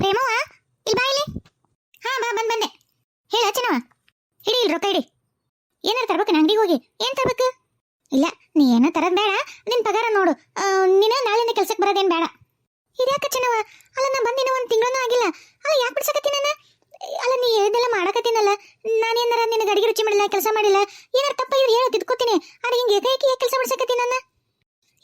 ಪ್ರೇಮವ ಇಲ್ಲಿ ಬಾ ಇಲ್ಲಿ. ಹಾ, ಬಾ, ಬಂದ್, ಬಂದೆ. ಹೇಳ ಚೆನ್ನವ ಹಿಡಿ ಇಲ್ಲಿ ರೊಕ್ಕ ಇಡಿ ಏನಾರು ತರ್ಬೇಕು ಅಂಗಡಿಗೆ ಹೋಗಿ. ಏನ್ ತರ್ಬೇಕು? ಇಲ್ಲ, ನೀ ಏನ ತರದ್ ಬೇಡ. ನಿನ್ ಪಗಾರ ನೋಡು. ನೀನು ನಾಳೆಯಿಂದ ಕೆಲ್ಸಕ್ಕೆ ಬರೋದೇನ್ ಬೇಡ. ಇದ್ಯಾಕ ಚೆನ್ನವ ಅಲ್ಲ ನಾ ಬಂದಿನ ಒಂದ್ ತಿಂಗಳೂ ಆಗಿಲ್ಲ. ಅಲ್ಲ, ಯಾಕೆ ಬಿಡ್ಸಕತ್ತಿ ನಾನು ಅಲ್ಲ, ನೀ ಇದೆಲ್ಲ ಮಾಡಕತ್ತೀನಲ್ಲ. ನಾನೇನಾರ ನಿನಗೆ ಅಡಿಗೆ ರುಚಿ ಮಾಡಿಲ್ಲ, ಕೆಲಸ ಮಾಡಿಲ್ಲ. ಏನಾರ ತಪ್ಪ ಇವ್ರು ಹೇಳೋ ತಿದ್ಕೋತೀನಿ. ಆದ್ರೆ ಹಿಂಗೆ ಏಕೈಕಿ ಕೆಲಸ ಬಿಡ್ಸಕತ್ತಿ ನನ್ನ?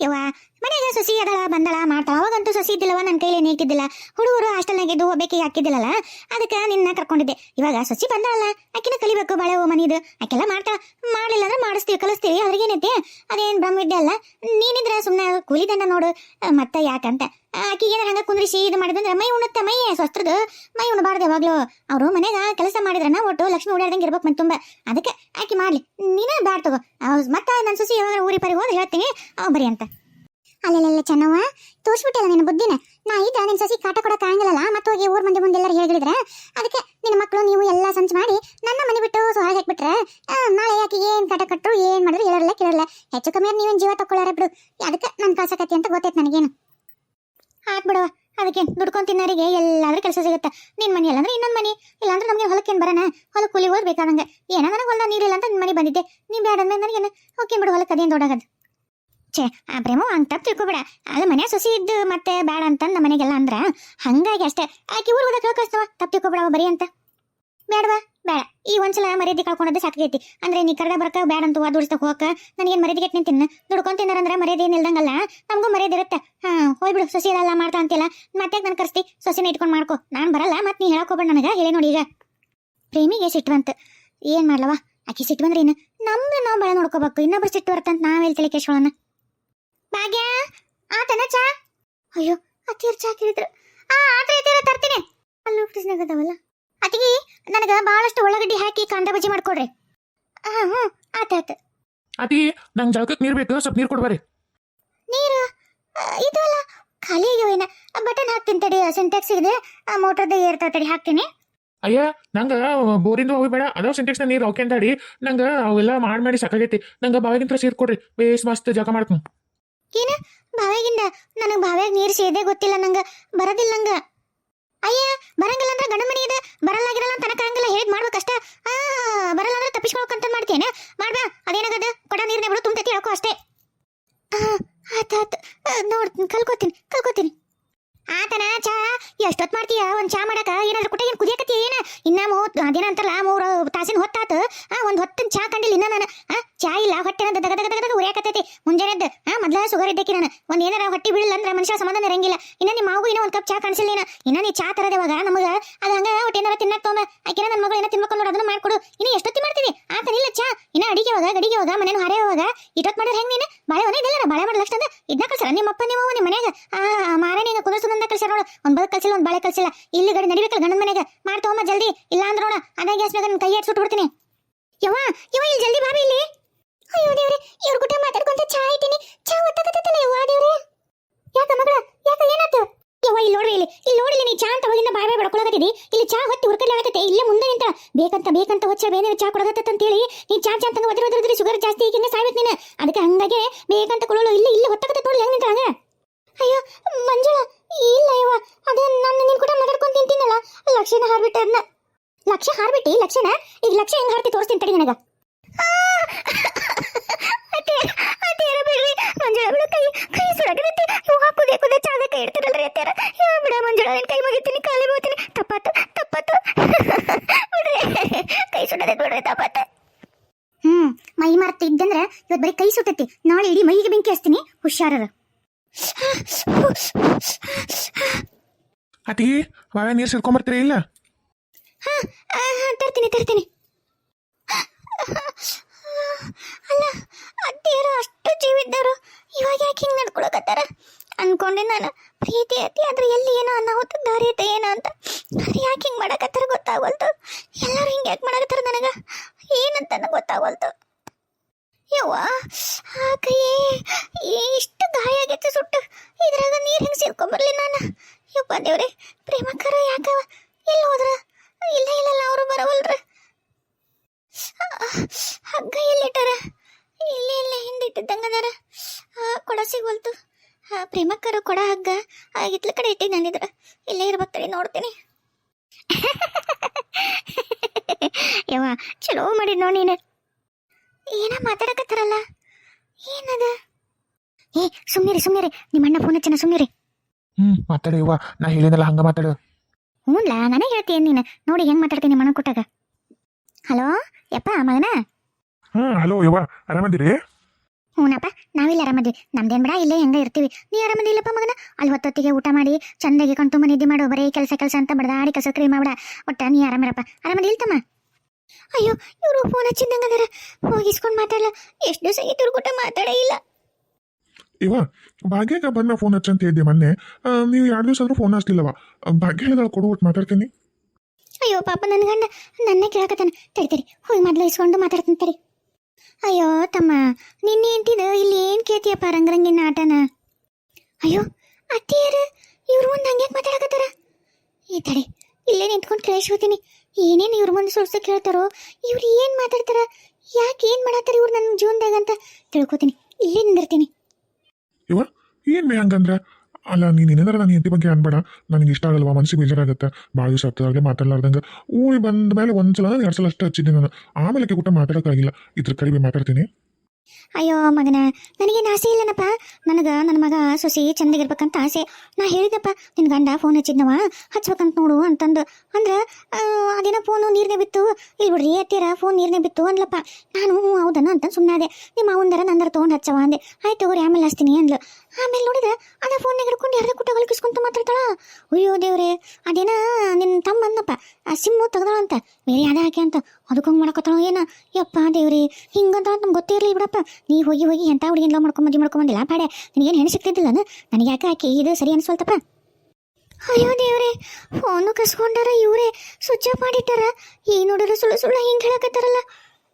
ಯವ್ವ ಮನೆಯಾಗ ಸೊಸಿ ಅದಳ, ಬಂದಳ ಮಾಡ್ತಾಳ ಅವಾಗಂತೂ ಸಸಿ ಇದ್ದಿಲ್ಲವ ನನ್ನ ಕೈಲಿ ಏನು ಇಟ್ಟಿದ್ದಿಲ್ಲ ಹುಡುಗರು ಹಾಸ್ಟೆಲ್ನಾಗ ಇದ್ದು ಒಬ್ಬಾಕಿ ಹಾಕಿದ್ದಿಲ್ಲಲ್ಲ ಅದಕ್ಕೆ ನಿನ್ನ ಕರ್ಕೊಂಡಿದ್ದೆ. ಇವಾಗ ಸಸಿ ಬಂದಳಲ್ಲ, ಆಕಿನ ಕಲಿಬೇಕು ಬಾಳೆ ಓ ಮನಿದು. ಆಕೆಲ್ಲ ಮಾಡ್ತಾಳ. ಮಾಡಿಲ್ಲ ಅಂದ್ರೆ ಮಾಡಿಸ್ತೀವಿ, ಕಲಿಸ್ತೀವಿ ಅದ್ರಿಗೇನೈತಿ ಅದೇನ್ ಬ್ರಹ್ಮವಿದ್ಯೆ ಅಲ್ಲ. ನೀನಿದ್ರೆ ಸುಮ್ಮನೆ ಕೂಲಿದಣ್ಣ ನೋಡು, ಮತ್ತೆ ಯಾಕಂತ. ಆಕಿ ಏನಾರ ಹಂಗ ಕುಂದ್ರಿಸಿ ಇದು ಮಾಡಿದಂದ್ರೆ ಮೈ ಉಣ್ಣತ್ತ, ಮೈ ಸ್ವಸ್ತ್ರದು. ಮೈ ಉಣಬಾರ್ದು ಯಾವಾಗ್ಲೂ. ಅವರು ಮನೆಗ ಕೆಲಸ ಮಾಡಿದ್ರನ ಒಟ್ಟು ಲಕ್ಷ್ಮಿ ಓಡಾಡ್ದಂಗೆ ಇರ್ಬೇಕು ಮನ್ ತುಂಬ. ಅದಕ್ಕೆ ಆಕಿ ಮಾಡ್ಲಿ. ನೀನೇ ಬ್ಯಾಡ್ ತಗೋ. ಮತ್ತೆ ನನ್ನ ಸೊಸಿ ಯಾವಾಗ ಊರಿ ಪರಿ ಹೋದ್ರೆ ಹೇಳ್ತೀನಿ. ಅವ್ ಬರಿ ಅಂತ. ಅಲ್ಲೆಲ್ಲ ಚೆನ್ನವ ತೋರ್ಸ್ಬಿಟ್ಟಲ್ಲ ನಿನ್ನ ಬುದ್ಧಿನ? ನಾ ಇದ್ದ ನಿನ್ನ ಸೊಸಿ ಕಾಟ ಕೊಡಕ್ಕೆ ಆಗಂಗಿಲ್ಲಲ್ಲ ಮತ್ತೆ ಹೋಗಿ ಊರ್ ಮಂದಿ ಮುಂದೆ ಎಲ್ಲರೂ ಹೇಳಿದ್ರೆ? ಅದಕ್ಕೆ ನಿನ್ನ ಮಕ್ಕಳು ನೀವು ಎಲ್ಲ ಸಂಚು ಮಾಡಿ ನನ್ನ ಮನೆ ಬಿಟ್ಟು ಹೊರಗೆ ಹಾಕ್ಬಿಟ್ರೆ? ನಾಳೆ ಯಾಕೆ ಏನು ಕಾಟ ಕಟ್ಟರು ಏನ್ ಮಾಡಿದ್ರು ಹೇಳಲ್ಲ ಕೇಳಲ್ಲ ಹೆಚ್ಚು ಕಮ್ಮಿ ನೀವೇನ್ ಜೀವ ತಕೊಳ್ಳಾರ ಬಿಡು. ಅದಕ್ಕೆ ನನ್ನ ಕಾಸಕತ್ತಿ ಅಂತ ಗೊತ್ತೈತೆ ನನಗೇನು. ಹಾಕ್ಬಿಡುವ ಅದಕ್ಕೆ ದುಡ್ಕೊಂಡ್ ತಿನ್ನೋರಿಗೆ ಎಲ್ಲಾದ್ರೂ ಕೆಲಸ ಸಿಗುತ್ತೆ. ನಿನ್ನ ಮನೆ ಇಲ್ಲಾಂದ್ರೆ ಇನ್ನೊಂದು ಮನೆ. ಇಲ್ಲಾಂದ್ರೆ ನಮಗೆ ಹೊಲಕ್ಕೇನು ಬರೋಣ ಹೊಲ ಕೂಲಿ ಹೋದ್ ಬೇಕಾದಂಗೆ ಏನೋ ನನಗೆ ಹೊಲ ನೀರಿಲ್ಲ ಅಂತ ನಿನ್ನ ಮನೆ ಬಂದಿದ್ದೆ. ನೀನು ಬೇಡ ಅಂದ್ರೆ ನನಗೇನು? ಓಕೆ ಬಿಡು ಹೊಲಕ್ಕೆ ಅದೇನು ದೊಡ್ಡಾಗದು. ಛೇ, ಆ ಪ್ರೇಮ ಹಂಗೆ ತಪ್ಪು ತಿಳ್ಕೊಬೇಡ. ಅದು ಮನೆ ಸೊಸಿ ಇದ್ದು ಮತ್ತೆ ಬೇಡ ಅಂತ ನಮ್ಮ ಮನೆಗೆಲ್ಲ ಅಂದ್ರ, ಹಂಗಾಗಿ ಅಷ್ಟೇ. ಆಕಿ ಊರಿಗೆ ಹೋದಾಗ ಕಳ್ಸ್ತವ ತಪ್ಪು ತಿಳ್ಕೊಬೇಡವ ಬರೀ ಅಂತ. ಬೇಡವಾ ಬೇಡ. ಈ ಒಂದ್ಸಲ ಮರ್ಯಾದೆ ಕಳ್ಕೊಂಡದ್ದು ಐತಿ. ಅಂದ್ರೆ ನೀ ಕರ್ಡ ಬರಕ ಬೇಡ ಅಂತ ದುಡಿಸ್ತಕ್ ಹೋಗಕ, ನನಗೇನು ಮರ್ಯಾದೆ ಕೆಟ್ಟ ನಿಂತಿನ ದುಡ್ಕೊಂಡ್ ತಿನ್ನಾರಂದ್ರೆ ಮರ್ಯಾದೆ ಇಲ್ಲದಂಗಲ್ಲ ನಮಗೂ ಮರ್ಯಾದೆ ಇರುತ್ತೆ. ಹಾ ಹೋಗ್ಬಿಡು ಸೊಸಿ ಎಲ್ಲ ಮಾಡ್ತಾ ಅಂತಿಲ್ಲ ಮತ್ತೆ ನಾನು ಕರೆಸ್ತಿ? ಸೊಸಿನ ಇಟ್ಕೊಂಡು ಮಾಡ್ಕೊ. ನಾನು ಬರಲ್ಲ, ಮತ್ತೆ ನೀ ಹೇಳಕ್ ಹೋಗ್ಬೇಡ ನನಗೆ, ಹೇಳಿ ನೋಡಿ ಈಗ. ಪ್ರೇಮಿಗೆ ಸಿಟ್ವಂತ. ಏನು ಮಾಡ್ಲವ? ಆಕಿ ಸಿಟ್ಟು ಬಂದ್ರೆ ಏನು ನಮ್ದು ನಾವು ಬಳ ನೋಡ್ಕೋಬೇಕು. ಇನ್ನೊಬ್ರು ಸಿಟ್ಟು ಬರ್ತಂತ ನಾವೆಲ್ಲಿ ತಲೆ ಕೇಳ್ಕೊಳ್ಳೋಣ ಭಾಗ್ಯ ಆತನ ಚಾ. ಅಯ್ಯೋ ಅತ್ತಿಯರ್ ಚಾ ಕೇಳಿದ್ರು. ಆ ಆತ್ರಿ ಅತ್ತಿಯರ ತರ್ತೀನಿ. ಅಲ್ಲೂ ಫ್ರಿಜ್ನಾಗ ಅದಾವಲ್ಲ ಅತಿಗೆ ನನಗೆ ಬಹಳಷ್ಟು ಉಳ್ಳಾಗಡ್ಡಿ ಹಾಕಿ ಕಾಂದ ಬಜ್ಜಿ ಮಾಡ್ಕೊಡ್ರಿ. ಹಾಂ ಹ್ಞೂ ಆತ ಆತ. ಅತಿ ನಂಗೆ ಜಳಕಕ್ಕೆ ನೀರು ಬೇಕು ಸ್ವಲ್ಪ ನೀರು ಕೊಡ್ಬಾರಿ ನೀರು? ಇದಲ್ಲ ಇದು ಅಲ್ಲ ಖಾಲಿ ಆಗ್ಯಾವೇನ ಬಟನ್ ಹಾಕ್ತೀನಿ ತಡಿ ಸಿಂಟ್ಯಾಕ್ಸ್ ಇದೆ ಮೋಟರ್ದ ಏರ್ತಾವ ತಡಿ ಹಾಕ್ತೀನಿ. ಅಯ್ಯ ನಂಗೆ ಬೋರಿಂದ ಹೋಗ್ಬೇಡ ಅದಾವ ಸಿಂಟೆಕ್ಸ್ನ ನೀರು ಹಾಕ್ಯಂತಾಡಿ ನಂಗೆ ಅವೆಲ್ಲ ಮಾಡಿ ಮಾಡಿ ಸಾಕಾಗೈತಿ. ನಂಗೆ ಬಾವಿಗಿಂತ ಸೀರ್ ಕೊಡ್ರಿ. ಬೇಸ್ ಮಸ್ತ್ ಜಗ ಮಾಡ್ತೀನಿ ಏನ? ಬಾವ್ಯಾಗಿಂದ ನನಗೆ ಬಾವ್ಯಾಗ ನೀರು ಸೇದೆ ಗೊತ್ತಿಲ್ಲ ನಂಗೆ. ಬರೋದಿಲ್ಲ ನಂಗೆ. ಅಯ್ಯ ಬರಂಗಿಲ್ಲ ಅಂದ್ರೆ ಗಂಡ ಮನೆ ಇದೆ ಬರಲ್ಲಾಗಿರಲ್ಲ ಅಂತ ತನಕಂಗಿಲ್ಲ ಹೇಳಿದ್ ಮಾಡ್ಬೇಕಷ್ಟ ಆ ಬರಲ್ಲ ಅಂದ್ರೆ ತಪ್ಪಿಸ್ಕೊಳಕಂತ ಮಾಡ್ತೇನೆ ಮಾಡ್ಬಾ ಅದೇನಾಗದ ಕೊಡ ನೀರ್ನ ಬಿಡು ತುಂಬತೈತಿ ಹೇಳ್ಕೊ ಅಷ್ಟೇ ಆತ ಆತ ನೋಡ್ತೀನಿ ಕಲ್ಕೋತೀನಿ ಕಲ್ಕೋತೀನಿ ಆತನ ಚಾ ಎಷ್ಟೊತ್ತು ಮಾಡ್ತೀಯ ಒಂದು ಚಾ ಮಾಡಕ ಏನಾದ್ರು ಕುಟ್ಟ ಏನು ಕುದಿಯಕತ್ತಿ ಏನ ಇನ್ನ ಮೂವತ್ ಅದೇನ ಅಂತಲ್ಲ ಮೂರು ತಾಸಿನ ಹೊತ್ತಾತು ಆ ಒಂದು ಹೊತ್ತಿನ ಚಾ ಕಂಡಿಲ್ಲ ಇನ್ನ ನಾನು ಆ ಚಾ ಇಲ್ಲ ದಗ ಉರಿಯಾಕತ್ತೈತಿ ಮುಂಜಾನೆದ್ದು ಹಾ ಮೊದ್ಲ ಶುಗರ್ ಇದ್ದಕ್ಕೆ ನಾನು. ಒಂದ್ ಏನಾರ ಹೊಟ್ಟಿ ಬೀಳಲ್ಲ ಅಂದ್ರೆ ಮನುಷ್ಯ ಸಮಾಧಾನ ಇರಂಗಿಲ್ಲ. ಇನ್ನ ನಿಮ್ಮ ಮಾವು ಇನ್ನೂ ಒಂದ್ ಕಪ್ ಚಾ ಕಾಣಿಸಿಲ್ಲ ಏನ ಇನ್ನ ನೀ ಚಾ ತರದೆ ನಮಗ ಅದ ಹಂಗ ಹೊಟ್ಟೆ ಏನಾರ ತಿನ್ನಕ್ ತೊಂಬ. ಆಕಿನ ನನ್ನ ಮಗಳು ಏನ ತಿನ್ಬೇಕು ಅದನ್ನ ಮಾಡ್ಕೊಡು. ಇನ್ನು ಎಷ್ಟೊತ್ತಿ ಮಾಡ್ತೀವಿ? ಆತನಿಲ್ಲ ಚಾ. ಇನ್ನ ಅಡಿಗೆ ಹೋಗ ಗಡಿಗೆ ಹೋಗ ಮನೇನು ಹಾರೆ ಹೋಗ ಇಟ್ಟೊತ್ ಮಾಡಿದ್ರೆ ಹೆಂಗ್ ನೀನು? ಬಾಳೆ ಮನೆ ಇದೆಲ್ಲ ಬಾಳೆ ಮಾಡಿ ಲಕ್ಷ ಇದನ್ನ ಕಳ್ಸಾರ ನಿಮ್ಮ ಅಪ್ಪ ಅವ್ವ ನಿಮ್ಮ ಮನ್ಯಾಗ? ಆ ಮಾರಾಣಿಗ ಕುದರ್ಸೋದಂದ ಕಳ್ಸಾರ ನೋಡು. ಒಂದ್ ಬದ ಕಳ್ಸಿಲ್ಲ, ಒಂದ್ ಬಾಳೆ ಕಳ್ಸಿಲ್ಲ. ಇಲ್ಲಿ ಗಡಿ ನಡಿಬೇಕಲ್ಲ ಗಂಡನ ಮನೆಗೆ ಮಾಡ್ತವಮ್ಮ ಜಲ್ದಿ. ಇಲ್ಲ ಅಂದ್ರೆ ನೋಡ ಅದೇ ಗ್ಯಾಸ್ ಮ್ಯಾಗ ಕೈ ಏಟ್ ಬಿಡ್ತೀನಿ ಯವ್ವ ಯವ್ವ, ಇಲ್ಲಿ ಜಲ್ದಿ ಬಾಬಿ ಇಲ್ಲಿ. ಅಯ್ಯೋ ದೇವ್ರೆ, ಇವ್ರ ಗುಟ ಮಾತಾಡ್ಕೊಂತ ಚಾ ಇಟ್ಟಿನಿ ಚಾ ಒತ್ತಕತ್ತಲ್ಲ ಯವ್ವ ದೇವ್ರೆ? ಯಾಕ ಮಗಳ? ಯಾಕ ಏನಾತ ಯವ್ವ ಇಲ್ಲಿ ನೋಡ್ರಿ ಇಲ್ಲಿ. ಇಲ್ಲಿ ನೋಡಿಲ್ಲ ನೀ ಚಾ ಅಂತ ಬಾಯ್ ಬಾಯ್ ಇಲ್ಲಿ ಚಾ ಹೊತ್ತಿ ಹುರ್ಕಡ್ಲಾಗತ್ತೆ ಇಲ್ಲೇ ಮುಂದೆ ನಿಂತ ಬೇಕಂತ ಬೇಕಂತ ಹೊಚ್ಚ ಬೇನೆ ಚಾ ಕೊಡಗತ್ತ ಅಂತೇಳಿ ನೀ ಚಾ ಚಾ ಅಂತ ಒದ್ರ ಒದ್ರದ್ರಿ ಶುಗರ್ ಜಾಸ್ತಿ ಈಗಿನ ಸಾಯ್ಬೇಕು ನೀನು. ಅದಕ್ಕೆ ಹಂಗಾಗೆ ಬೇಕಂತ ಕೊಡೋಳು. ಇಲ್ಲಿ ಇಲ್ಲಿ ಹೊತ್ತಕತ್ತ ನೋಡಿ ಹೆಂಗ್ ನಿಂತ ಅಯ್ಯೋ, ಮಂಜುಳ, ಇಲ್ಲ ಯವ್ವ. ಅದೇ ನಾನು ನಿನ್ ಕೂಡ ಮಾತಾಡ್ಕೊಂತ ತಿಂತೀನಲ್ಲ ಲಕ್ಷಣ ಹಾರ್ಬಿಟ್ಟೆ ಅದನ್ನ ಲಕ್ಷ ಹಾರ್ಬಿಟ್ಟಿ? ಲಕ್ಷಣ ಈಗ ಲಕ್ಷ ಹೆಂಗ್ ಹಾರ್ತಿ ತೋರಿಸ್ತೀನಿ ತಡಿ ನನಗ. ಅತ್ತೆ ಅತ್ತೆ ಬಿಡ್ರಿ ಮಂಜುಳ ಬಿಡು ಕೈ ಕೈ ಸುಡಗದತ್ತಿ ಇವು ಹಾಕುದೆ ಕುದೆ ಚಾದ ಕೈ ಇಡ್ತಾರಲ್ರಿ ಅತ್ತೆರ ಬಿಡ ಮಂಜುಳ ನಿನ್ ಕೈ ಮುಗಿತೀನಿ ಕಾಲಿ ಹೋಗ್ತೀನಿ ತಪ್ಪಾತು ತಪ್ಪಾತು ಬಿಡ್ರಿ. ಕೈ ಸುಡದೆ ಬಿಡ್ರಿ ತಪ್ಪಾತು ಹ್ಮ್ ಮೈ ಮರ್ತ ಇದ್ದಂದ್ರೆ ಇವತ್ ಬರೀ ಕೈ ಸುಟ್ಟತಿ. ನಾಳೆ ಇಡೀ ಮೈಗೆ ಬೆಂಕಿ ಹಚ್ತೀನಿ ಹುಷಾರರ. ಅತಿ ಬಾವೆ ನೀರು ಸಿಡ್ಕೊಂಬರ್ತೀರಿ ಇಲ್ಲ? ಹಾ ತರ್ತೀನಿ ತರ್ತೀನಿ ಅಲ್ಲ ಅತ್ತೆಯರು ಅಷ್ಟು ಜೀವಿದ್ದರು ಇವಾಗ ಯಾಕೆ ಹಿಂಗೆ ನಡ್ಕೊಳಕತ್ತಾರ ಅನ್ಕೊಂಡೆ ನಾನು ಪ್ರೀತಿ ಐತಿ ಆದ್ರೆ ಎಲ್ಲಿ ಏನೋ ಅನಾಹುತ ದಾರಿ ಐತೆ ಏನೋ ಅಂತ ಆದ್ರೆ ಯಾಕೆ ಹಿಂಗೆ ಮಾಡಕತ್ತಾರ ಗೊತ್ತಾಗವಲ್ತು ಎಲ್ಲರೂ ಹಿಂಗೆ ಯಾಕೆ ಮಾಡಕತ್ತಾರ ನನಗೆ ಏನಂತ ನಂಗ್ ಗೊತ್ತಾಗವಲ್ತು ಯವ್ವ ಆ ಕೈಯೇ ಇಷ್ಟು ಗಾಯ ಆಗೈತೆ ಸುಟ್ಟು ಇದ್ರಾಗ ಹೆಂಗೆ ನಾನು. ಯಪ್ಪ ದೇವ್ರೆ, ಪ್ರೇಮಕರ ಯಾಕವ? ಎಲ್ಲಿ ಹೋದ್ರ? ಇಲ್ಲ ಇಲ್ಲ ಅವರು ಬರವಲ್ರ. ಹಗ್ಗ ಎಲ್ಲಿಟ್ಟಾರ? ಇಲ್ಲೇ, ಇಲ್ಲ, ಹಿಂದಿಟ್ಟಿದ್ದಂಗದಾರ. ಕೊಡ ಸಿಗೋಲ್ತು ಪ್ರೇಮಕ್ಕರು ಕೊಡ ಹಗ್ಗ. ಇತ್ಲ ಕಡೆ ಇಟ್ಟಿದ್ದು ನಂದಿದ್ರ. ಇಲ್ಲೇ ಇರ್ಬೇಕು ತಡಿ, ನೋಡ್ತೀನಿ. ಯವ್ವ, ಚಲೋ ಮಾಡಿ ನೋ ನೀನು. ಏನ ಮಾತಾಡಕತ್ತಾರಲ್ಲ? ಏನದ? ಏ ಸುಮ್ಮನೆ ಸುಮ್ಮನೆ ನಿಮ್ಮ ಅಣ್ಣ ಫೋನ್ ಹಚ್ಚನ ಸುಮ್ಮನಿರಿ ಹ್ಮ್ ಮಾತಾಡಿ ಯವ್ವ. ನಾ ಹೇಳಿದಲ್ಲ ಹಂಗ ಮಾತಾಡು. ಹ್ಞೂನ್ಲ ನಾನೇ ಹೇಳ್ತೀನಿ ನೀನು? ನೋಡಿ ಹೆಂಗ್ ಮಾತಾಡ್ತೀನಿ ಮನ ಕೊಟ್ಟಾಗ. ಹಲೋ ಯಪ್ಪ ಮಗನ? ಹಾ ಹಲೋ ಯವ್ವ. ಆರಾಮದಿರಿ? ಹ್ಞೂನಪ್ಪ ನಾವಿಲ್ಲ ಆರಾಮದ್ವಿ. ನಮ್ದೇನ್ ಬಿಡ ಇಲ್ಲೇ ಹೆಂಗ ಇರ್ತೀವಿ. ನೀ ಆರಾಮದಿಲ್ಲಪ್ಪ ಮಗನ? ಅಲ್ಲಿ ಹೊತ್ತೊತ್ತಿಗೆ ಊಟ ಮಾಡಿ ಚಂದಾಗಿ ಕಣ್ ತುಂಬ ನಿದ್ದೆ ಮಾಡು ಬರೀ ಕೆಲಸ ಕೆಲಸ ಅಂತ ಬಡದಾಡಿ ಕಸ ಕ್ರೀಮ್ ಮಾಡ. ಒಟ್ಟ ನೀ ಆರಾಮಿರಪ್ಪ. ಆರಾಮದಿ ಇಲ್ತಮ್ಮ ಅಯ್ಯೋ ಇವರು ಫೋನ್ ಹಚ್ಚಿದ್ದಂಗದಾರ ಹೋಗಿಸ್ಕೊಂಡು ಮಾತಾಡಲ್ಲ ಎಷ್ಟು ದಿವಸ ಕೂಡ ಮಾತಾಡೇ ಇಲ್ಲ. ಇವ, ಭಾಗ್ಯಗ ಬಂದ ಫೋನ್ ಹಚ್ಚಂತ ಇದ್ದೆ ಮೊನ್ನೆ. ನೀವು ಎರಡು ದಿವಸ ಆದ್ರೂ ಫೋನ್ ಹಚ್ಲಿಲ್ಲವ ಭಾಗ್ಯ ಹೇಳಿದಾಳ, ಕೊಡು ಮಾತಾಡ್ತೀನಿ. ಅಯ್ಯೋ, ಪಾಪ ನನ್ನ ಗಂಡ, ನನ್ನೇ ಕೇಳಕತ್ತಾನ. ತಡಿ ತಡಿ ಹೋಗಿ ಮೊದ್ಲು ಇಸ್ಕೊಂಡು ಮಾತಾಡ್ತೀನಿ, ತಡಿ. ಅಯ್ಯೋ, ತಮ್ಮ, ನಿನ್ನೆ ಎಂತಿದ ಇಲ್ಲಿ ಏನ್ ಕೇಳ್ತೀಯಪ್ಪ ರಂಗರಂಗಿನ ಆಟನ? ಅಯ್ಯೋ ಅತ್ತಿಯರು ಇವ್ರ ಮುಂದೆ ಹಂಗ್ಯಾಕೆ ಮಾತಾಡಕತ್ತಾರ? ಈ ತಡಿ, ಇಲ್ಲೇ ನಿಂತ್ಕೊಂಡು ಕೇಳಿಸ್ಕೋತೀನಿ. ಏನೇನು ಇವ್ರ ಮುಂದೆ ಸುಳ್ಸ ಕೇಳ್ತಾರೋ, ಇವ್ರು ಏನ್ ಮಾತಾಡ್ತಾರ? ಯಾಕೆ ಏನ್ ಮಾಡತ್ತಾರ ಇವ್ರು ನನ್ನ ಜೀವನದಾಗ ಅಂತ ತಿಳ್ಕೊತೀನಿ, ಇಲ್ಲೇ ನಿಂದಿರ್ತೀನಿ. ಇವ? ಏನು ಮೇ ಹಂಗಂದ್ರೆ? ಅಲ್ಲ, ನೀನು ಏನಾರ ನನ್ನ ಹೆಂಡತಿ ಬಗ್ಗೆ ಅನ್ಬೇಡ. ನನಗೆ ಇಷ್ಟ ಆಗಲ್ವಾ? ಮನ್ಸಿಗೆ ಬೇಜಾರಾಗತ್ತೆ. ಭಾಳ ದಿವಸ ಆಗ್ತದಾಗಲೇ ಮಾತಾಡ್ಲಾರ್ದಂಗ. ಊರಿ ಬಂದ ಮೇಲೆ ಒಂದ್ಸಲ ಎರಡು ಸಲ ಅಷ್ಟೇ ಹಚ್ಚಿದ್ದೆ ನಾನು. ಆಮೇಲೆ ಕೂಟ ಮಾತಾಡೋಕ್ಕಾಗಿಲ್ಲ. ಇದ್ರ ಕಡಿಮೆ ಮಾತಾಡ್ತೀನಿ. ಅಯ್ಯೋ ಮಗನ ನನಗೇನು ಆಸೆ ಇಲ್ಲನಪ್ಪ? ನನಗೆ ನನ್ನ ಮಗ ಸೊಸಿ ಚಂದಾಗಿರ್ಬೇಕಂತ ಆಸೆ. ನಾ ಹೇಳಿದಪ್ಪ ನಿನ್ನ ಗಂಡ ಫೋನ್ ಹಚ್ಚಿದ್ನವ ಹಚ್ಬೇಕಂತ ನೋಡು ಅಂತಂದು. ಅಂದ್ರೆ ಆ, ಅದೇನೋ ಫೋನು ನೀರ್ನೇ ಬಿತ್ತು. ಇಲ್ಲಿ ಬಿಡ್ರಿ ಅತ್ತೀರ ಫೋನ್ ನೀರ್ನೇ ಬಿತ್ತು ಅನ್ಲಪ್ಪ ನಾನು ಹ್ಞೂ ಹೌದನ ಅಂತ ಸುಮ್ಮನಾದೆ ನಿಮ್ಮ ಅವಂದರ ನಂದರ ತೊಗೊಂಡು ಹಚ್ಚವ ಅಂದೆ. ಆಯ್ತು ತಗೋರಿ ಆಮೇಲೆ ಹಚ್ತೀನಿ ಅಂದ್ಲು. ಆಮೇಲೆ ನೋಡಿದ್ರೆ ಅದ ಫೋನ್ನಾಗ ಹಿಡ್ಕೊಂಡು ಯಾರ್ದ ಕುಟ್ಟ ಹೊಲಕಿಸ್ಕೊಂತ ಮಾತಾಡ್ತಾಳ? ಅಯ್ಯೋ ದೇವ್ರೆ, ಅದೇನ ನಿನ್ನ ತಮ್ಮ ಅನ್ನಪ್ಪ ಆ ಸಿಮ್ಮು ತೆಗ್ದಾಳಂತ ಬೇರೆ ಯಾವ್ದು ಹಾಕಿ ಅಂತ. ಅದಕ್ಕೆ ಹಂಗೆ ಮಾಡಕತ್ತಾಳ ಏನ? ಯಪ್ಪ ದೇವ್ರಿ, ಹಿಂಗಂತ ನಮ್ಗೆ ಗೊತ್ತೇ ಇರಲಿ ಬಿಡಪ್ಪ. ನೀ ಹೋಗಿ ಹೋಗಿ ಎಂಥ ಹುಡುಗಿನ ಲವ್ ಮಾಡ್ಕೊಂಡ್ ಮದುವೆ ಮಾಡ್ಕೊಂಬಂದಿಲ್ಲ ಪಾಡೆ ನಿನಗೇನು ಹೆಣ್ಣು ಸಿಗ್ತಿದ್ದಿಲ್ಲ ನನಗೆ ಯಾಕೆ ಆಕಿ ಇದು ಸರಿ ಅನ್ಸಲ್ತಪ್ಪ ಅಯ್ಯೋ ದೇವ್ರೆ ಫೋನು ಕಸ್ಕೊಂಡಾರ ಇವರೇ, ಸ್ವಿಚ್ ಆಫ್ ಮಾಡಿಟ್ಟಾರ. ಈ ನೋಡಿದ್ರೆ ಸುಳ್ಳು ಸುಳ್ಳು ಹಿಂಗೆ ಹೇಳಕತ್ತಾರಲ್ಲ.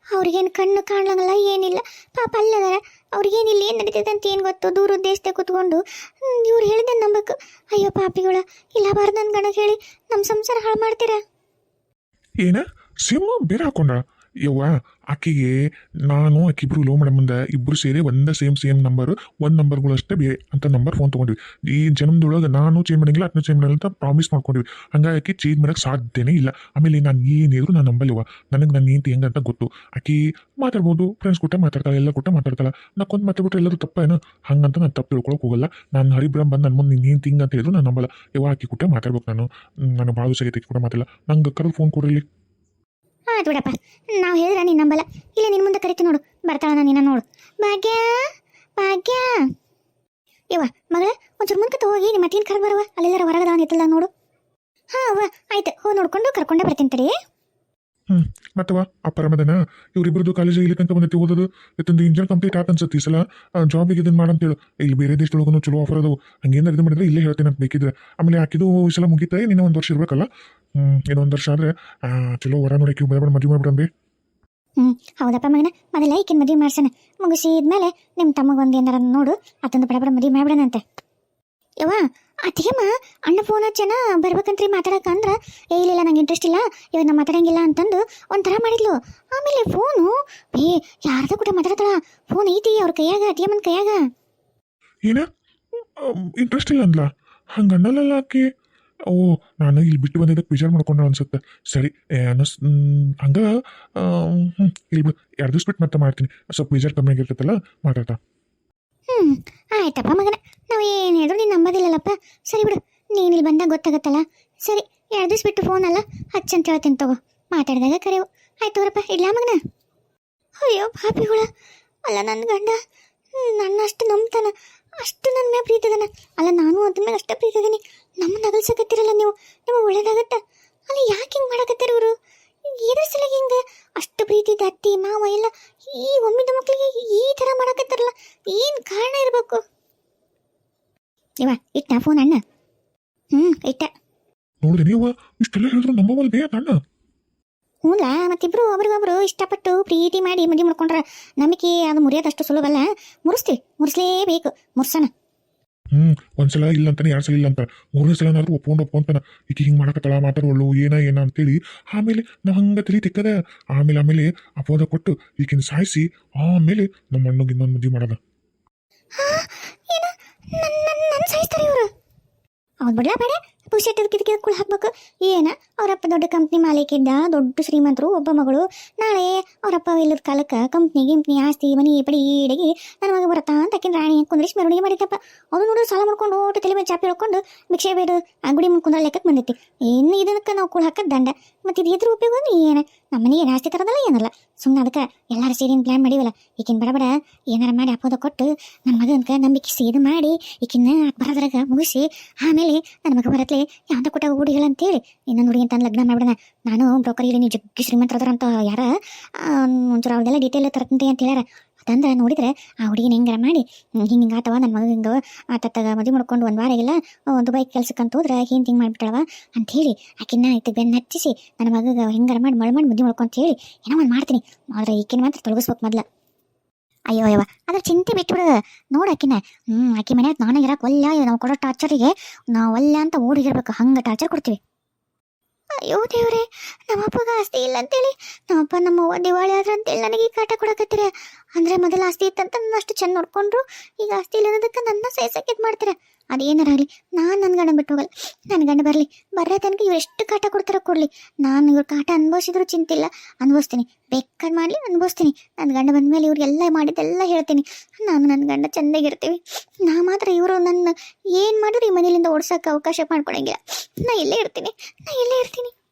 ಅವ್ರಿಗೇನು ಕಣ್ಣು ಕಾಣಲಂಗಲ್ಲ, ಏನಿಲ್ಲ. ಪಾಪ ಅಲ್ಲದಾರ. ಅವ್ರಿಗೇನಿಲ್ಲ ಏನು ನಡೀತೈತೆ ಅಂತ ಏನು ಗೊತ್ತು? ದೂರ ದೇಶದಾಗ ಕೂತ್ಕೊಂಡು ಇವ್ರು ಹೇಳಿದೆ ನಂಬಕ್ಕೆ ಅಯ್ಯೋ ಪಾಪಿಗಳ, ಇಲ್ಲ ಬಾರ್ದು ನನ್ನ ಗಣಕ್ಕೆ ಹೇಳಿ ನಮ್ಮ ಸಂಸಾರ ಹಾಳು ಮಾಡ್ತೀರಾ? ಏನ? ಸಿಂಹ ಬೇರೆ ಹಾಕೊಂಡ ಯವ್ವ, ಆಕೆಗೆ ನಾನು ಆಕಿಬ್ರು ಲೋ ಮೇಡಮ್ ಮುಂದೆ ಇಬ್ಬರು ಸೇರಿ ಒಂದೇ ಸೇಮ್ ಸೇಮ್ ನಂಬರ್ ಒಂದು ನಂಬರ್ಗಳು ಅಷ್ಟೇ ಬೇರೆ ಅಂತ ನಂಬರ್ ಫೋನ್ ತೊಗೊಂಡ್ವಿ. ಈ ಜನ್ಮದೊಳಗೆ ನಾನು ಚೇಂಜ್ ಮಾಡಂಗಿಲ್ಲ ಅದನ್ನ ಚೇಂಜ್ ಮಾಡಲ್ಲ ಅಂತ ಪ್ರಾಮಿಸ್ ಮಾಡ್ಕೊಂಡ್ವಿ. ಹಂಗಾಗಿ ಚೇಂಜ್ ಮಾಡಕ್ಕೆ ಸಾಧ್ಯನೇ ಇಲ್ಲ. ಆಮೇಲೆ ನಾನು ಏನಿದ್ರು ನಾನು ನಂಬಲ್ವ ನನಗೆ ನನ್ನ ಹೆಂಗೆ ಹೆಂಗಂತ ಗೊತ್ತು. ಆಕೆ ಮಾತಾಡ್ಬೋದು ಫ್ರೆಂಡ್ಸ್ ಕೂಟ ಮಾತಾಡ್ತಾಳೆ ಎಲ್ಲ ಕೂಟ ಮಾತಾಡ್ತಾಳೆ. ನಕ್ಕೊಂದು ಮಾತಾಡ್ಬಿಟ್ರೆ ಎಲ್ಲರೂ ತಪ್ಪೇನು? ಹಂಗಂತ ನಾನು ತಪ್ಪು ತಿಳ್ಕೊಳಕ್ಕೆ ಹೋಗಲ್ಲ. ನಾನು ಹರಿಬ್ರಹ್ಮ ಬಂದು ನನ್ನ ಮುಂದೆ ನೀನು ಹಿಂಗೆ ಅಂತ ಹೇಳಿದ್ರು ನಾನು ನಂಬಲ್ಲ. ಯಾವ ಆಕೆ ಕೂಟ ಮಾತಾಡ್ಬೇಕು ನಾನು. ನಾನು ಭಾಳ ದಿವಸ ಕೂಡ ಮಾತಾಡಲ್ಲ ನಂಗೆ ಕರೆದು ಫೋನ್ ಕೊಡ್ರಿ ಆಯ್ತು ಬಿಡಪ್ಪ. ನಾವು ಹೇಳಿದ್ರೆ ನೀನು ನಂಬಲ್ಲ. ಇಲ್ಲ ನಿನ್ನ ಮುಂದೆ ಕರಿತು ನೋಡು. ಬರ್ತಾಳ ನಿನ್ನ ನೋಡು. ಭಾಗ್ಯ ಭಾಗ್ಯ. ಇವ ಮಗಳ, ಒಂಚೂರು ಮುಂದೆ ಹೋಗಿ. ನಿಮ್ಮ ಮತ್ತೇನು ಕರ್ದು ಬರುವ. ಅಲ್ಲೆಲ್ಲರ ಹೊರಗದ ಎತ್ತಲ್ಲ ನೋಡು. ಹಾಂ, ಅವ್ವ, ಆಯ್ತು. ಹೋ, ನೋಡ್ಕೊಂಡು ಕರ್ಕೊಂಡೇ ಬರ್ತೀನಿ ತಡಿ. ಹ್ಮ್ ಮತ್ತವ ಅಪರಮದನ. ಇವ್ರಿಬ್ರದ್ದು ಕಾಲೇಜ್ ಇಲ್ಲಿ ತನಕ ಬಂದೈತಿ ಓದೋದು. ಇತ್ತೊಂದು ಇಂಜಿನಿಯರ್ ಕಂಪ್ಲೀಟ್ ಆತ ಅನ್ಸತ್ತೆ ಈ ಸಲ. ಜಾಬಿಗೆ ಇದನ್ನ ಮಾಡಂತೇಳು ಇಲ್ಲಿ ಬೇರೆ ದೇಶದೊಳಗೂ ಚಲೋ ಆಫರ್ ಅದಾವು. ಹಂಗೇನಾರು ಇದು ಮಾಡಿದ್ರೆ ಇಲ್ಲೇ ಹೇಳ್ತೇನೆ ಅಂತ ಬೇಕಿದ್ರೆ. ಆಮೇಲೆ ಹಾಕಿದ್ದು ಈ ಸಲ ಮುಗಿತಾ ನಿನ್ನ ಒಂದು ವರ್ಷ ಇರ್ಬೇಕಲ್ಲ. ಹ್ಮ್ ಇನ್ನೊಂದು ವರ್ಷ ಆದ್ರೆ ಚಲೋ ವರ ಕ್ಯೂ ಬೇಡ ಮದುವೆ ಮಾಡ್ಬಿಡಂಬಿ ಹ್ಞೂ ಹೌದಪ್ಪ ಮಗನ ಮೊದಲ ಈಕಿನ ಮದುವೆ ಮಾಡ್ಸೋಣ. ಮುಗಿಸಿದ್ಮೇಲೆ ನಿಮ್ಮ ತಮ್ಮಗೊಂದು ಏನಾರ ನೋಡು ಅತ್ತೊಂದು ಬಡಬಡ ಮದುವೆ ಮಾಡ್ಬಿಡೋಣಂತೆ ಯವ್ವ ಅತ್ತಿಗೆಮ್ಮ ಅಣ್ಣ ಫೋನ್ ಹಚ್ಚನ ಬರ್ಬೇಕಂತ್ರಿ ಮಾತಾಡಕ ಅಂದ್ರೆ ಏ ಇಲ್ಲ ನಂಗೆ ಇಂಟ್ರೆಸ್ಟ್ ಇಲ್ಲ ಇವಾಗ ನಾ ಮಾತಾಡಂಗಿಲ್ಲ ಅಂತಂದು ಒಂಥರ ಮಾಡಿದ್ಲು. ಆಮೇಲೆ ಫೋನು ಏ ಯಾರ್ದ ಕೂಡ ಮಾತಾಡ್ತಾಳ. ಫೋನ್ ಐತಿ ಅವ್ರ ಕೈಯಾಗ ಅತ್ತಿಗೆಮ್ಮನ ಕೈಯಾಗ. ಏನ? ಇಂಟ್ರೆಸ್ಟ್ ಇಲ್ಲ ಅಂದ್ಲ. ಹಂಗೆ ಅನ್ನಲ್ಲ ಆಕೆ? ಓ ನಾನು ಇಲ್ಲಿ ಬಿಟ್ಟು ಬಂದಿದ್ದಕ್ಕೆ ಬೇಜಾರು ಮಾಡ್ಕೊಂಡ್ರು ಅನ್ಸುತ್ತೆ. ಸರಿ ಏ, ಹಂಗೆ ಹಂಗ ಇಲ್ಲಿ ಬಿಡು ಎರಡು ಬಿಟ್ಟು ಮತ್ತೆ ಮಾಡ್ತೀನಿ. ಸ್ವಲ್ಪ ಬೇಜಾರು ಕಮ್ಮಿ ಆಗಿರ್ತೈತಲ್ಲ ಮಾತಾಡ್ತಾ. ಹ್ಞೂ ಆಯ್ತಪ್ಪ ಮಗನ. ನಾವು ಏನು ಹೇಳಿದ್ರು ನೀನು ನಂಬೋದಿಲ್ಲಲ್ಲಪ್ಪ? ಸರಿ ಬಿಡು ನೀನು ಇಲ್ಲಿ ಬಂದಾಗ ಗೊತ್ತಾಗತ್ತಲ್ಲ? ಸರಿ ಎರಡು ದಿವ್ಸ ಬಿಟ್ಟು ಫೋನ್ ಅಲ್ಲ ಹಚ್ಚಂತ ಹೇಳ್ತೀನಿ ತಗೋ. ಮಾತಾಡಿದಾಗ ಕರೆವು ಆಯ್ತು ಅವರಪ್ಪ ಇಲ್ಲ ಮಗನ? ಅಯ್ಯೋ ಪಾಪಿಗಳ. ಅಲ್ಲ ನನ್ನ ಗಂಡ ನನ್ನ ಅಷ್ಟು ನಂಬ್ತಾನ. ಅಷ್ಟು ನನ್ನ ಮೇಲೆ ಪ್ರೀತಿ ಅಲ್ಲ ನಾನು ಅದ್ರ ಮೇಲೆ ಅಷ್ಟೇ ಪ್ರೀತಿ ಅದೀನಿ. ನಮ್ಮನ್ನ ಅಗಲ್ಸಕತ್ತಿರಲ್ಲ ನೀವು. ನಿಮಗೆ ಒಳ್ಳೇದಾಗತ್ತ? ಅಲ್ಲ ಯಾಕೆ ಹಿಂಗೆ ಮಾಡಕತ್ತಾರ ಇವರು? ಇದರ ಸಲ ಹಿಂಗೆ ಅಷ್ಟು ಪ್ರೀತಿ ಅತ್ತಿ, ಮಾವ ಎಲ್ಲ ಈ ಒಮ್ಮಿದ ಮಕ್ಕಳಿಗೆ ಈ ಥರ ಮಾಡಕತ್ತಾರಲ್ಲ? ಏನು ಕಾರಣ ಇರಬೇಕು? ಇವ, ಇಟ್ಟ ಫೋನ್ ಅಣ್ಣ. ಹ್ಞೂ ಇಟ್ಟ. ನೋಡಿ ನೀವು, ಇಷ್ಟೆಲ್ಲ ಹೇಳಿದ್ರು ನಂಬವಲ್ ಬೇ ಅಣ್ಣ. ಹ್ಞೂಲ ಮತ್ತಿಬ್ರು ಒಬ್ರಿಗೊಬ್ರು ಇಷ್ಟಪಟ್ಟು ಪ್ರೀತಿ ಮಾಡಿ ಮದುವೆ ಮಾಡ್ಕೊಂಡ್ರೆ ನಂಬಿಕೆ ಅದು ಮುರಿಯೋದಷ್ಟು ಸುಲಭಲ್ಲ? ಮುರಿಸ್ತೀವಿ ಮುರಿಸ್ಲೇಬೇಕು. ಮುರ್ಸಣ. ಹ್ಮ್ ಒಂದ್ಸಲ ಇಲ್ಲ ಅಂತಾನೆ ಎರಡು ಸಲ ಇಲ್ಲ ಅಂತ ಮೂರನೇ ಸಲನಾದ್ರೂ ಒಪ್ಕೊಂಡು ಒಪ್ಕೊಂತಾನ. ಈಗ ಹಿಂಗೆ ಮಾಡಕತ್ತಳ ಮಾತಾಡೋಳು ಏನ ಏನ ಅಂತೇಳಿ ಆಮೇಲೆ ನಾವು ಹಂಗೆ ತಲೆ ತಿಕ್ಕದ. ಆಮೇಲೆ ಆಮೇಲೆ ಅಪೋದ ಕೊಟ್ಟು ಈಗಿನ ಸಾಯಿಸಿ ಆಮೇಲೆ ನಮ್ಮ ಅಣ್ಣಗೆ ಇನ್ನೊಂದು ಮದುವೆ ಮಾಡದ. ಹೌದು ಬಿಡ್ಲಾ ಬೇಡ. ಪುಷೆಟ್ ಕಿಟಕಿ ಕುಳ್ ಹಾಕ್ಬೇಕು. ಏನ? ಅವರಪ್ಪ ದೊಡ್ಡ ಕಂಪ್ನಿ ಮಾಲೀಕ ಇದ್ದ, ದೊಡ್ಡ ಶ್ರೀಮಂತರು, ಒಬ್ಬ ಮಗಳು. ನಾಳೆ ಅವರಪ್ಪ ಇಲ್ಲದ ಕಾಲಕ್ಕೆ ಕಂಪ್ನಿ ಗಿಂಪ್ನಿ, ಆಸ್ತಿ, ಮನಿ, ಪಡಿ ಇಡಗಿ ನನ್ನ ಮಗ ಬರತ್ತಾ ಅಂತ ಯಾಕೆಂದ್ರೆ ರಾಣಿ ಕುಂದ್ರಿಸಿ ಮೆರವಣಿಗೆ ಮಾಡಿದ್ದಪ್ಪ. ಅದು ನೋಡಿ ಸಾಲ ಮಾಡ್ಕೊಂಡು ಓಟು ತಲೆ ಮೇಲೆ ಚಾಪಿ ಹಿಡ್ಕೊಂಡು ಭಿಕ್ಷೆ ಬೇಡ ಗುಡಿ ಮುಂದೆ ಲೆಕ್ಕಕ್ಕೆ ಬಂದೈತಿ. ಇನ್ನು ಇದಕ್ಕೆ ನಾವು ಕುಳ್ ಹಾಕದ್ ದಂಡ. ಮತ್ತೆ ಇದು ಎದ್ರ ಉಪಯೋಗ ಏನು? ನಮ್ಮನೆ ಏನು ಆಸ್ತಿ ತರೋದಲ್ಲ ಏನಲ್ಲ. ಸುಮ್ಮನೆ ಅದಕ್ಕೆ ಎಲ್ಲಾರ ಸೇರಿ ಪ್ಲ್ಯಾನ್ ಮಾಡಿವಲ್ಲ. ಈಕಿನ ಬಡ ಬಡ ಏನಾರ ಮಾಡಿ ಅಪ್ಪದ ಕೊಟ್ಟು ನನ್ನ ಮಗನ್ಕ ನಂಬಿಕೆ ಸೇದು ಮಾಡಿ ಈಕಿನ ಬರೋದ್ರಾಗ ಮುಗಿಸಿ ಆಮೇಲೆ ನನ್ನ ಮಗ ಬರತ್ಲೆ ಯಾವಂತ ಕೊಟ್ಟಾಗ ಹುಡುಗಿಲ್ಲ ಅಂತೇಳಿ. ಇನ್ನೊಂದು ಹುಡುಗಿ ಅಂತ ಲಗ್ನ ಮಾಡ್ಬಿಡನ ನಾನು ಬ್ರೋಕರ್ ಇಲ್ಲಿ ನೀವು ಜಗ್ಗಿ ಶ್ರೀಮಂತರದಾರ ಅಂತ ಯಾರ? ಒಂಚೂರು ಅವ್ರದೆಲ್ಲ ಡೀಟೇಲ್ ತರ್ತೀನಿ ಅಂತ ಹೇಳ್ಯಾರ. ಅದಂದ್ರೆ ನೋಡಿದ್ರೆ ಆ ಹುಡುಗಿನ ಹೆಂಗಾರ ಮಾಡಿ ಹಿಂಗೆ ಹಿಂಗೆ ಆತವ ನನ್ನ ಮಗ ಹಿಂಗೆ ಆತತ್ತಾಗ ಮದುವೆ ಮಾಡ್ಕೊಂಡು ಒಂದು ವಾರ ಇಲ್ಲ ದುಬೈ ಕೆಲ್ಸಕ್ಕೆ ಅಂತ ಹೋದ್ರೆ ಹಿಂಗೆ ಹಿಂಗೆ ಮಾಡಿಬಿಟ್ಟಳವ ಅಂತ ಹೇಳಿ ಆಕಿನ ಇತ್ತು ಬೆನ್ನು ಹಚ್ಚಿಸಿ ನನ್ನ ಮಗಗೆ ಹೆಂಗಾರ ಮಾಡಿ ಮಳೆ ಮಾಡಿ ಮದುವೆ ಮಾಡ್ಕೊಂತ ಹೇಳಿ ಏನೋ ಒಂದು ಮಾಡ್ತೀನಿ. ಆದರೆ ಈಕಿನ ಮಾತ್ರ ತೊಲಗಿಸ್ಬೇಕು ಮೊದಲ. ಅಯ್ಯೋ ಅಯ್ಯವ ಅದ್ರ ಚಿಂತೆ ಬಿಟ್ಬಿಡು. ನೋಡು ಆಕಿನ. ಹ್ಞೂ ಆಕಿ ಮನ್ಯಾಗ ನಾನು ಇರಕ್ಕೆ ಒಲ್ಲ ನಾವು ಕೊಡೋ ಟಾರ್ಚರಿಗೆ ನಾವು ಒಲ್ಲ ಅಂತ ಓಡಿಗಿರ್ಬೇಕು ಹಂಗೆ ಟಾರ್ಚರ್ ಕೊಡ್ತೀವಿ. ಅಯ್ಯೋ ದೇವ್ರೆ ನಮ್ಮ ಅಪ್ಪಗ ಆಸ್ತಿ ಇಲ್ಲ ಅಂತೇಳಿ, ನಮ್ಮಪ್ಪ ನಮ್ಮ ಅವ್ವ ದಿವಾಳಿ ಆದ್ರ ಅಂತೇಳಿ ನನಗೆ ಕಾಟ ಕೊಡಕತ್ತೀರ. ಅಂದ್ರೆ ಮೊದಲು ಆಸ್ತಿ ಇತ್ತಂತ ನನ್ನ ಅಷ್ಟು ಚೆಂದ ನೋಡ್ಕೊಂಡ್ರು. ಈಗ ಆಸ್ತಿ ಇಲ್ಲದಕ್ಕೆ ನನ್ನ ಸಹಿಸಕ್ಕೆ ಇದು ಮಾಡ್ತಾರೆ. ಅದೇನಾರಾಗಲಿ ನಾನು ನನ್ನ ಗಂಡ ಬಿಟ್ಟು ಹೋಗಲ್ಲ. ನನ್ನ ಗಂಡ ಬರಲಿ ಬರೋ ತನಕ ಇವ್ರು ಎಷ್ಟು ಕಾಟ ಕೊಡ್ತಾರ ಕೊಡಲಿ. ನಾನು ಇವ್ರ ಕಾಟ ಅನುಭವಿಸಿದ್ರು ಚಿಂತಿಲ್ಲ ಅನುಭವಿಸ್ತೀನಿ. ಬೇಕಾದ ಮಾಡಲಿ, ಅನುಭವಿಸ್ತೀನಿ. ನನ್ನ ಗಂಡ ಬಂದ ಮೇಲೆ ಇವ್ರಿಗೆಲ್ಲ ಮಾಡಿದ್ದೆಲ್ಲ ಹೇಳ್ತೀನಿ. ನಾನು ನನ್ನ ಗಂಡ ಚೆಂದಾಗಿರ್ತೀವಿ ನಾ ಮಾತ್ರ ಇವರು ನನ್ನ ಏನು ಮಾಡಿದ್ರು ಈ ಮನೇಲಿಂದ ಓಡ್ಸೋಕೆ ಅವಕಾಶ ಮಾಡ್ಕೊಳಂಗಿಲ್ಲ. ನಾ ಇಲ್ಲೇ ಇರ್ತೀನಿ. ನಾ ಇಲ್ಲೇ ಇರ್ತೀನಿ.